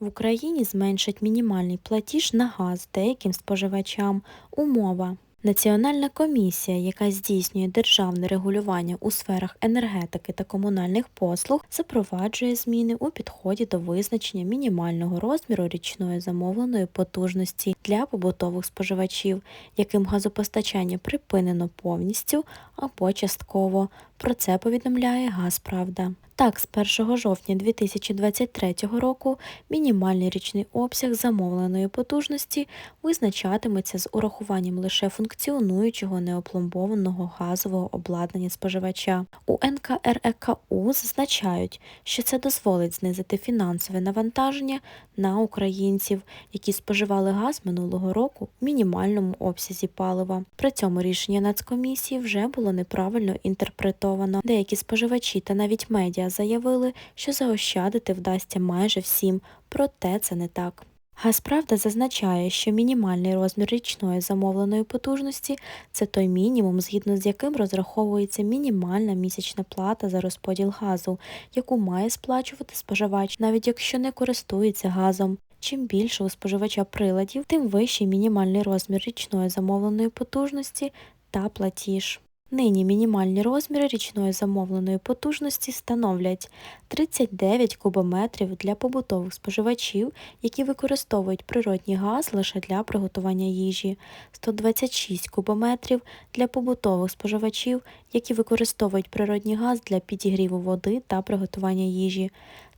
В Україні зменшать мінімальний платіж на газ деяким споживачам. Умова. Національна комісія, яка здійснює державне регулювання у сферах енергетики та комунальних послуг, запроваджує зміни у підході до визначення мінімального розміру річної замовленої потужності для побутових споживачів, яким газопостачання припинено повністю або частково. Про це повідомляє Газправда. Так, з 1 жовтня 2023 року мінімальний річний обсяг замовленої потужності визначатиметься з урахуванням лише функціонуючого неопломбованого газового обладнання споживача. У НКРЕКУ зазначають, що це дозволить знизити фінансове навантаження на українців, які споживали газ минулого року в мінімальному обсязі палива. При цьому рішення Нацкомісії вже було неправильно інтерпретовано. Деякі споживачі та навіть медіа заявили, що заощадити вдасться майже всім, проте це не так. Газправда зазначає, що мінімальний розмір річної замовленої потужності це той мінімум, згідно з яким розраховується мінімальна місячна плата за розподіл газу, яку має сплачувати споживач, навіть якщо не користується газом. Чим більше у споживача приладів, тим вищий мінімальний розмір річної замовленої потужності та платіж. Нині мінімальні розміри річної замовленої потужності становлять 39 кубометрів для побутових споживачів, які використовують природній газ лише для приготування їжі, 126 кубометрів для побутових споживачів, які використовують природній газ для підігріву води та приготування їжі,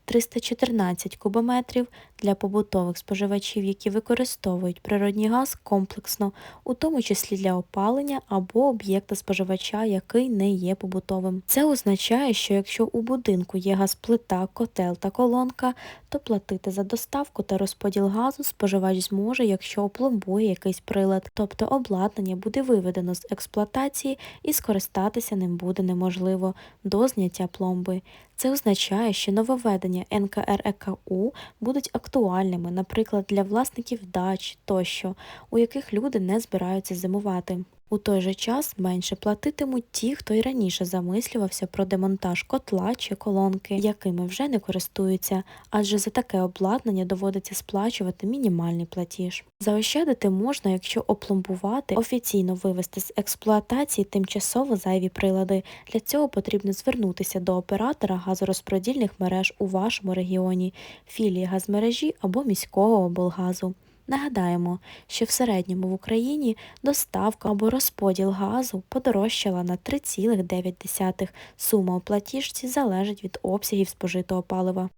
314 кубометрів для побутових споживачів, які використовують природній газ комплексно, у тому числі для опалення або об'єкта споживача, який не є побутовим. Це означає, що якщо у будинку є газплита, котел та колонка, то платити за доставку та розподіл газу споживач зможе, якщо опломбує якийсь прилад, тобто обладнання буде виведено з експлуатації і скористатися ним буде неможливо до зняття пломби. Це означає, що нововведення НКРЕКУ будуть актуальними, наприклад, для власників дач тощо, у яких люди не збираються зимувати. У той же час менше платитимуть ті, хто й раніше замислювався про демонтаж котла чи колонки, якими вже не користуються, адже за таке обладнання доводиться сплачувати мінімальний платіж. Заощадити можна, якщо опломбувати, офіційно вивести з експлуатації тимчасово зайві прилади. Для цього потрібно звернутися до оператора газорозподільних мереж у вашому регіоні, філії газмережі або міського облгазу. Нагадаємо, що в середньому в Україні доставка або розподіл газу подорожчала на 3,9. Сума у платіжці залежить від обсягів спожитого палива.